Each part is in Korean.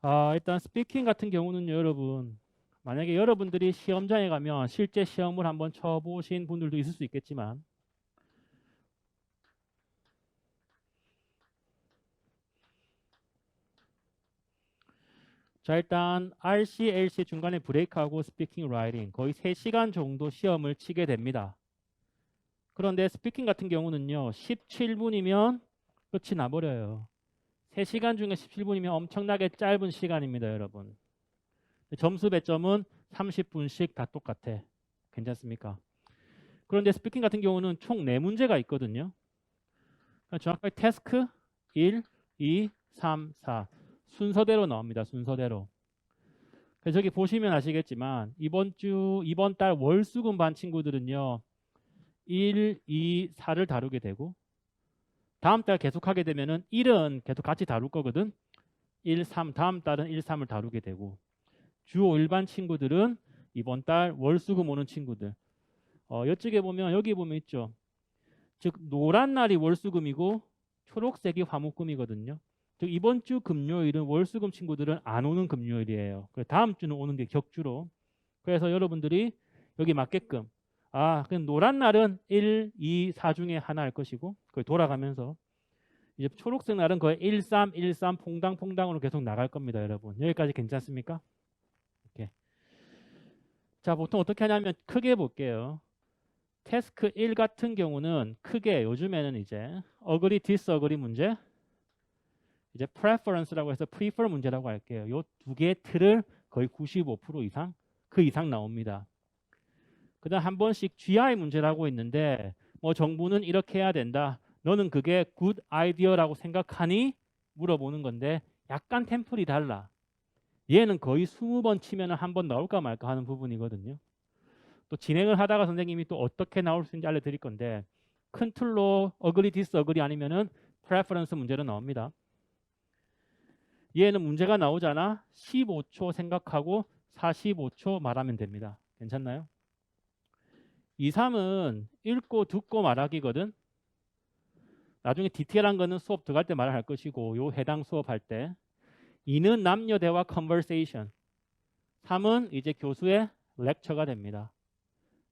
아, 일단 스피킹 같은 경우는 여러분 만약에 여러분들이 시험장에 가면 실제 시험을 한번 쳐보신 분들도 있을 수 있겠지만 자 일단 RC, LC 중간에 브레이크하고 스피킹, 라이팅 거의 3시간 정도 시험을 치게 됩니다. 그런데 스피킹 같은 경우는요 17분이면 끝이 나버려요. 3시간 중에 17분이면 엄청나게 짧은 시간입니다, 여러분. 점수 배점은 30분씩 다 똑같아. 괜찮습니까? 그런데 스피킹 같은 경우는 총 4문제가 있거든요. 그러니까 정확하게 태스크 1, 2, 3, 4 순서대로 나옵니다. 순서대로. 그래서 저기 보시면 아시겠지만 이번 주 이번 달 월수금 반 친구들은요. 1, 2, 4를 다루게 되고 다음 달 계속 하게 되면은 1은 계속 같이 다룰 거거든. 1, 3 다음 달은 1, 3을 다루게 되고 주 일반 친구들은 이번 달 월수금 오는 친구들. 어, 이쪽에 보면 여기 보면 있죠. 즉 노란 날이 월수금이고 초록색이 화목금이거든요. 즉 이번 주 금요일은 월수금 친구들은 안 오는 금요일이에요. 다음 주는 오는 게 격주로. 그래서 여러분들이 여기 맞게끔 아, 그냥 노란 날은 1, 2, 4 중에 하나일 것이고 그걸 돌아가면서 이제 초록색 날은 거의 1, 3, 1, 3 퐁당 퐁당으로 계속 나갈 겁니다, 여러분. 여기까지 괜찮습니까? 이렇게. 자, 보통 어떻게 하냐면 크게 볼게요. 태스크 1 같은 경우는 크게 요즘에는 이제 어그리 디스어그리 문제 이제 preference라고 해서 prefer 문제라고 할게요. 요두 개의 틀을 거의 95% 이상 그 이상 나옵니다. 그다음 한 번씩 GI 문제라고 있는데 뭐 정부는 이렇게 해야 된다. 너는 그게 good idea라고 생각하니? 물어보는 건데 약간 템플이 달라. 얘는 거의 20번 치면 한 번 나올까 말까 하는 부분이거든요. 또 진행을 하다가 선생님이 또 어떻게 나올 수 있는지 알려드릴 건데 큰 틀로 어그리 디스 어그리 아니면은 프레퍼런스 문제로 나옵니다. 얘는 문제가 나오잖아. 15초 생각하고 45초 말하면 됩니다. 괜찮나요? 2, 3은 읽고 듣고 말하기거든. 나중에 디테일한 거는 수업 들어갈 때 말할 것이고 요 해당 수업할 때 2는 남녀 대화 컨버세이션 3은 이제 교수의 렉처가 됩니다.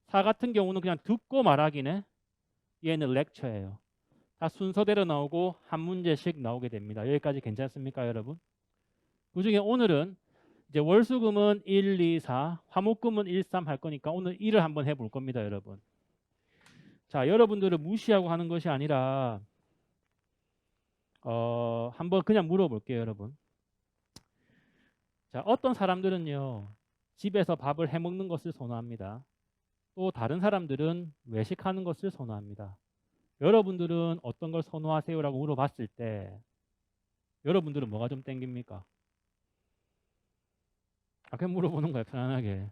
4 같은 경우는 그냥 듣고 말하기네. 얘는 렉처예요. 다 순서대로 나오고 한 문제씩 나오게 됩니다. 여기까지 괜찮습니까, 여러분? 그중에 오늘은 이제 월수금은 1, 2, 4, 화목금은 1, 3 할 거니까 오늘 1을 한번 해볼 겁니다, 여러분. 자, 여러분들을 무시하고 하는 것이 아니라 어, 한번 그냥 물어볼게요, 여러분. 자, 어떤 사람들은요, 집에서 밥을 해 먹는 것을 선호합니다. 또 다른 사람들은 외식하는 것을 선호합니다. 여러분들은 어떤 걸 선호하세요라고 물어봤을 때 여러분들은 뭐가 좀 땡깁니까? 아, 그냥 물어보는 거예요, 편안하게.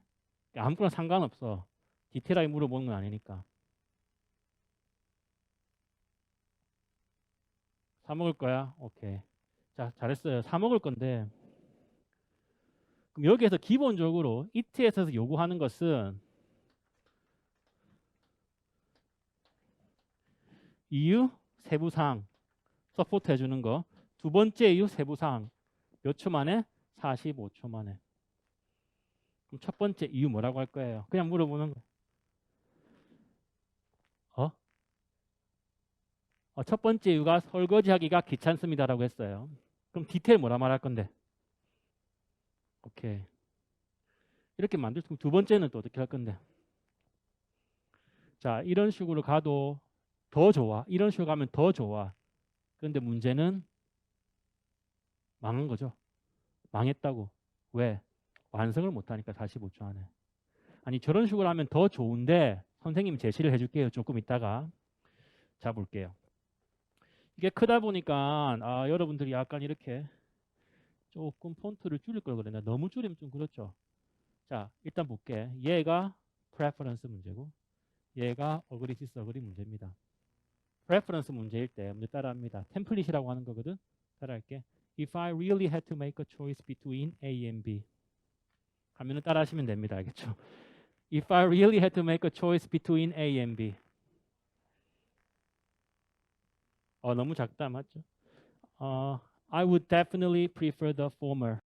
아무거나 상관없어. 디테일하게 물어보는 건 아니니까. 사 먹을 거야? 오케이. 자, 잘했어요. 사 먹을 건데. 그럼 여기에서 기본적으로 이트에서 요구하는 것은 이유 세부사항 서포트 해주는 거. 두 번째 이유 세부사항 몇 초 만에? 45초 만에. 그럼 첫 번째 이유 뭐라고 할 거예요? 그냥 물어보는 거. 어? 어, 첫 번째 이유가 설거지하기가 귀찮습니다라고 했어요. 그럼 디테일 뭐라 말할 건데? 오케이. 이렇게 만들 수, 두 번째는 또 어떻게 할 건데? 자, 이런 식으로 가도 더 좋아. 이런 식으로 가면 더 좋아. 그런데 문제는 망한 거죠. 망했다고. 왜? 완성을 못하니까 45초 안에. 아니 저런 식으로 하면 더 좋은데 선생님 제시를 해줄게요. 조금 있다가. 자 볼게요. 이게 크다 보니까 아, 여러분들이 약간 이렇게 조금 폰트를 줄일 걸 그랬나 너무 줄이면 좀 그렇죠. 자 일단 볼게. 얘가 preference 문제고 얘가 어그리 디스어그리 문제입니다. preference 문제일 때 문제 따라합니다. 템플릿이라고 하는 거거든. 따라할게. If I really had to make a choice between A and B 하면은 따라하시면 됩니다. 알겠죠? If I really had to make a choice between A and B 어 너무 작다 맞죠? 어 I would definitely prefer the former